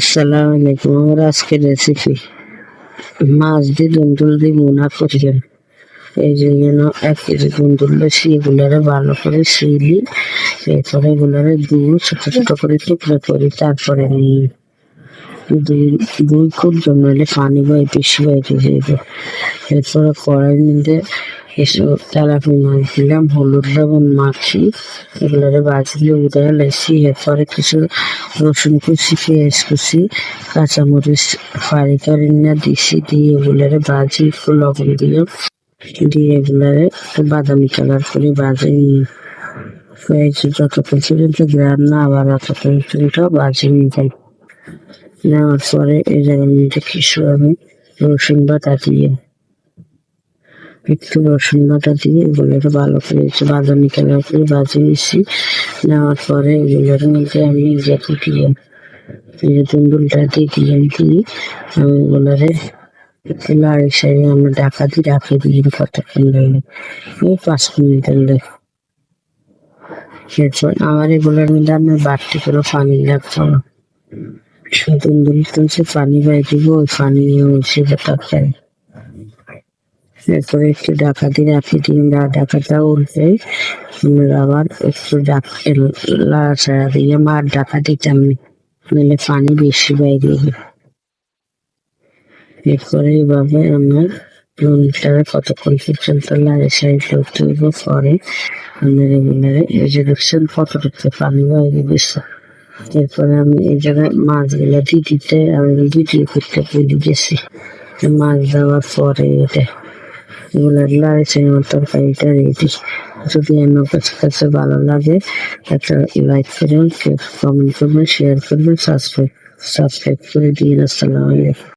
আসসালামু আলাইকুম আমার আজকের রেসিপি মাছ দিয়ে দুন্দুল দিয়ে মোনা করলাম। এই যেন এক কেজি দুন্দুল বেশি এগুলারে ভালো করে শিলি, এরপরে এগুলারে দিয়ে ছোট ছোট করে টুকরো করি, তারপরে নিই দুই জন্য হলে পানি বয় বেশি বাইতে যাবে এরপরে কড়াই মধ্যে এসব তেলাপি দিলাম হলুদ লবণ মাখি এগুলোরে বাজলে উদয় লাইছি এরপরে কিছু রসুন কুচি পেঁয়াজ কুচি কাঁচামরিচ ফাড়ি করে নিয়ে দিছি দিয়ে এগুলোরে ভাজি একটু লবণ দিয়ে দিয়ে এগুলোরে একটু বাদামি কালার করে বাজে পেঁয়াজ যতক্ষণ পর্যন্ত গ্রাম না আবার ততক্ষণ বাজে নিয়ে নেওয়ার পরে এই জায়গার মধ্যে কিছু আমি রসুন বাটা দিয়ে, একটু রসুন বাটা দিয়ে এগুলোকে ভালো করে একটু বাদামি কালার করে বাজে নিচ্ছি নেওয়ার পরে এগুলোর মধ্যে আমি যে ফুটিয়ে যে তুন্দুলটা দিয়ে দিয়ে দিয়ে আমি এগুলোরে লাড়ি সাইডে আমরা ঢাকা দিয়ে রাখে দিই কতক্ষণ লাগে এই পাঁচ মিনিটের লাগে আমার এগুলোর মধ্যে আমি বাড়তি করে পানি রাখব না পানি বাইরে দিব, ওই পানি উঠছে তরকারি এরপরে একটু ডাকা দিয়ে রাখি দিয়ে ডাকাটা আমরা আবার একটু লাড়াচাড়া দিয়ে মার ডাকা দিতাম। না নাহলে পানি বেশি বাইরে যাবে এরপরে এইভাবে আমরা কতক্ষণ পর্যন্ত সাইড করতে হইব পরে দেখছেন কতটুকু পানি বাইরে গেছে এরপরে আমি এই জায়গায় মাছগুলো দিতে, আমি ভিডিও করতে ভুলে গেছি মাছ দেওয়ার পরে এটা এগুলো লাগছে আমার তরকারিটা রেডি যদি আমার কাছে কাছে ভালো লাগে, একটা লাইক করবেন কমেন্ট করবেন শেয়ার করবেন সাবস্ক্রাইব সাবস্ক্রাইব করে দিন। আসসালামু আলাইকুম।